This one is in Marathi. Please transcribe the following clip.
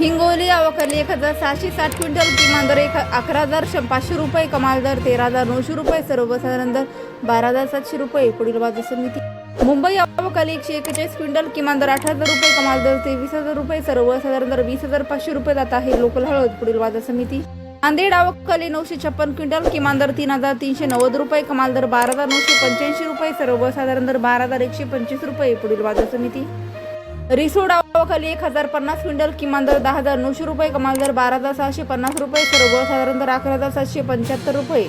हिंगोली अवकाली एक हजार सहाशे साठ क्विंटल किमान दर एक अकरा हजार श- पाचशे रुपये कमाल दर तेरा हजार नऊशे रुपये सर्वसाधारण दर बारा हजार सातशे रुपये पुढील बाजार समिती. मुंबई अवकाली एकशे एकेचाळीस क्विंटल किमान दर आठ हजार रुपये कमाल दर तेवीस हजार रुपये सर्वसाधारण दर वीस हजार पाचशे रुपये जात आहे लोकल हळद पुढील बाजार समिती. नांदेड अवकाली नऊशे छप्पन क्विंटल किमान दर तीन हजार तीनशे नव्वद रुपये कमाल दर बारा हजार नऊशे पंच्याऐंशी रुपये सर्वसाधारण दर बारा हजार एकशे पंचवीस रुपये पुढील बाजार समिती. रिसोड एक हजार पन्नास क्विंटल किमान दर दहा हजार नऊशे रुपये कमाल दर बारा हजार सहाशे पन्नास रुपये सर्वसाधारण दर अकरा हजार सातशे पंच्याहत्तर रुपये.